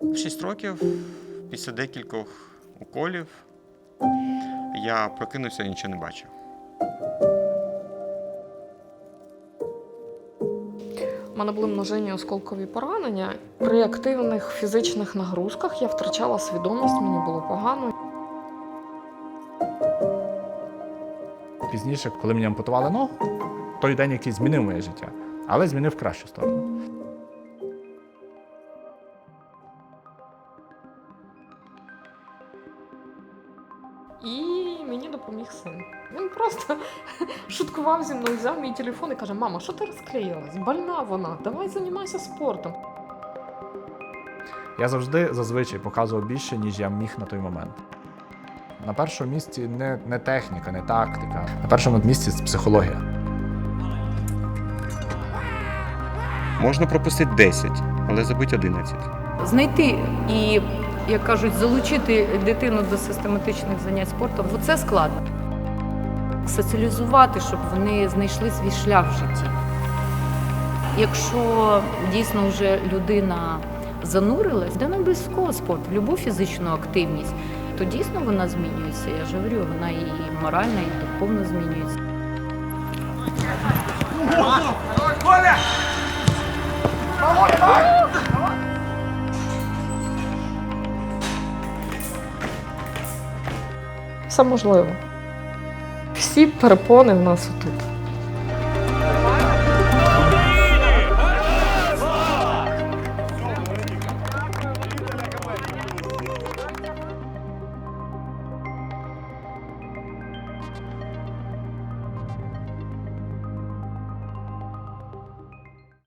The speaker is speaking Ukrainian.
В 6 років, після декількох уколів, я прокинувся і нічого не бачив. У мене були множинні осколкові поранення. При активних фізичних нагрузках я втрачала свідомість, мені було погано. Пізніше, коли мені ампутували ногу, той день, який змінив моє життя, але змінив в кращу сторону. І мені допоміг син. Він просто шуткував зі мною, взяв мій телефон і каже: Мама, що ти розклеїлась? Больна вона, давай займайся спортом. Я завжди зазвичай показував більше, ніж я міг на той момент. На першому місці не, не техніка, не тактика. На першому місці це психологія. Можна пропустити 10, але забити 11. знайти і, як кажуть, залучити дитину до систематичних занять спортом бо це складно. Соціалізувати, щоб вони знайшли свій шлях в житті. Якщо дійсно вже людина занурилась, де не обов'язково спорт, в будь-яку фізичну активність, то дійсно вона змінюється. Я ж говорю, вона і морально, і духовно змінюється. Все можливо. Всі перепони в нас отут.